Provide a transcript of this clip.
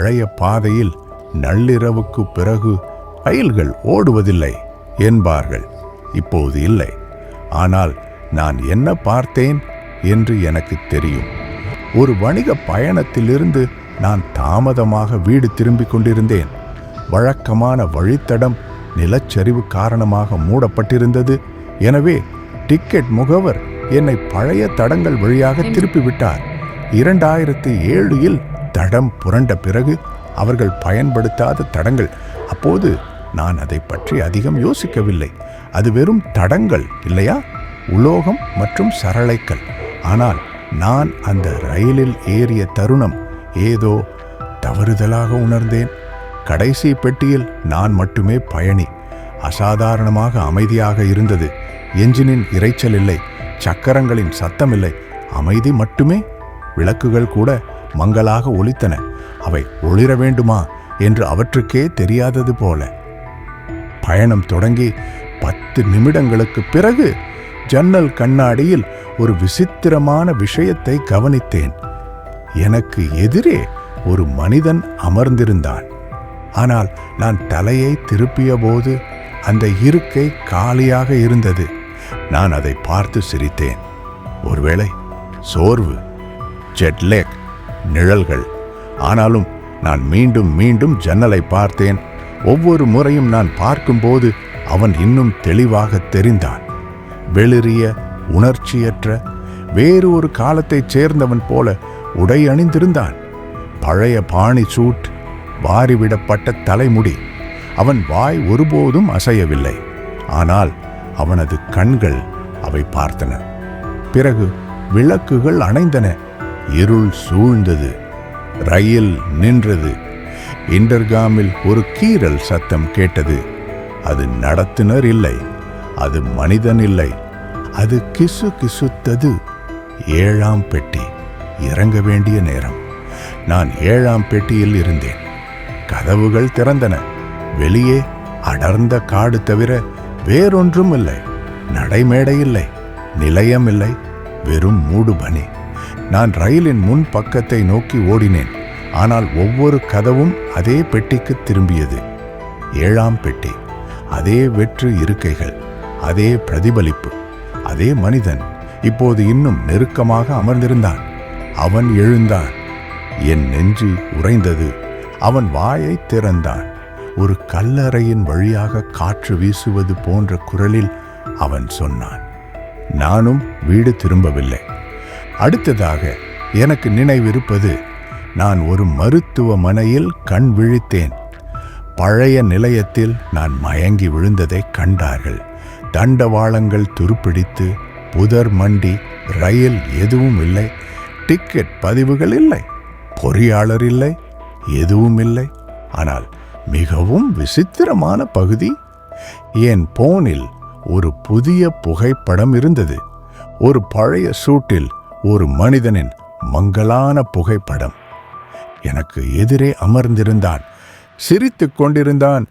பழைய பாதையில் நள்ளிரவுக்கு பிறகு ரயில்கள் ஓடுவதில்லை என்பார்கள். இப்போது இல்லை. ஆனால் நான் என்ன பார்த்தேன் என்று எனக்கு தெரியும். ஒரு வணிக பயணத்திலிருந்து நான் தாமதமாக வீடு திரும்பிக் கொண்டிருந்தேன். வழக்கமான வழித்தடம் நிலச்சரிவு காரணமாக மூடப்பட்டிருந்தது. எனவே டிக்கெட் முகவர் என்னை பழைய தடங்கள் வழியாக திருப்பிவிட்டார். இரண்டாயிரத்தி ஏழில் தடம் புரண்ட பிறகு அவர்கள் பயன்படுத்தாத தடங்கள். அப்போது நான் அதை பற்றி அதிகம் யோசிக்கவில்லை. அது வெறும் தடங்கள் இல்லையா? உலோகம் மற்றும் சரளைக்கல். ஆனால் நான் அந்த ரயிலில் ஏறிய தருணம் ஏதோ தவறுதலாக உணர்ந்தேன். கடைசி பெட்டியில் நான் மட்டுமே பயணி. அசாதாரணமாக அமைதியாக இருந்தது. என்ஜினின் இரைச்சல் இல்லை. சக்கரங்களின் சத்தம் இல்லை அமைதி மட்டுமே. விளக்குகள் கூட மங்கலாக ஒலித்தன. அவை ஒளிர வேண்டுமா என்று அவற்றுக்கே தெரியாதது போல. பயணம் தொடங்கி பத்து நிமிடங்களுக்கு பிறகு ஜன்னல் கண்ணாடியில் ஒரு விசித்திரமான விஷயத்தை கவனித்தேன். எனக்கு எதிரே ஒரு மனிதன் அமர்ந்திருந்தான். ஆனால் நான் தலையை திருப்பிய போது அந்த இருக்கை காலியாக இருந்தது. நான் அதை பார்த்து சிரித்தேன். ஒருவேளை சோர்வு. ஜெட்லேக் நிழல்கள். ஆனாலும் நான் மீண்டும் மீண்டும் ஜன்னலை பார்த்தேன். ஒவ்வொரு முறையும் நான் பார்க்கும்போது அவன் இன்னும் தெளிவாக தெரிந்தான். வெளிரிய உணர்ச்சியற்ற வேறு ஒரு காலத்தைச் சேர்ந்தவன் போல உடை அணிந்திருந்தான். பழைய பாணி சூட் வாரிவிடப்பட்ட தலைமுடி அவன் வாய் ஒருபோதும் அசையவில்லை. ஆனால் அவனது கண்கள் அவை பார்த்தன. பிறகு விளக்குகள் அணைந்தன. இருள் சூழ்ந்தது. ரயில் நின்றது. இன்டர்காமில் ஒரு கீறல் சத்தம் கேட்டது. அது நடத்துனர் இல்லை. அது மனிதன் இல்லை. அது கிசு கிசுத்தது. ஏழாம் பெட்டி. இறங்க வேண்டிய நேரம். நான் ஏழாம் பெட்டியில் இருந்தேன். கதவுகள் திறந்தன. வெளியே அடர்ந்த காடு தவிர வேறொன்றும் இல்லை. நடைமேடை இல்லை. நிலையம் இல்லை. வெறும் மூடுபனி. நான் ரயிலின் முன் பக்கத்தை நோக்கி ஓடினேன். ஆனால் ஒவ்வொரு கதவும் அதே பெட்டிக்கு திரும்பியது. ஏழாம் பெட்டி. அதே வெற்று இருக்கைகள். அதே பிரதிபலிப்பு. அதே மனிதன். இப்போது இன்னும் நெருக்கமாக அமர்ந்திருந்தான். அவன் எழுந்தான். என் நெஞ்சு உறைந்தது. அவன் வாயை திறந்தான். ஒரு கல்லறையின் வழியாக காற்று வீசுவது போன்ற குரலில் அவன் சொன்னான். நானும் வீடு திரும்பவில்லை. அடுத்ததாக எனக்கு நினைவிருப்பது நான் ஒரு மருத்துவமனையில் கண் விழித்தேன். பழைய நிலையத்தில் நான் மயங்கி விழுந்ததை கண்டார்கள். தண்டவாளங்கள் துருப்பிடித்து புதர் மண்டி ரயில் எதுவும் இல்லை. டிக்கெட் பதிவுகள் இல்லை. பொறியாளர் இல்லை. எதுவும் இல்லை. ஆனால் மிகவும் விசித்திரமான பகுதி. என் போனில் ஒரு புதிய புகைப்படம் இருந்தது. ஒரு பழைய சூட்டில் ஒரு மனிதனின் மங்களான புகைப்படம். எனக்கு எதிரே அமர்ந்திருந்தான் சிரித்து கொண்டிருந்தான்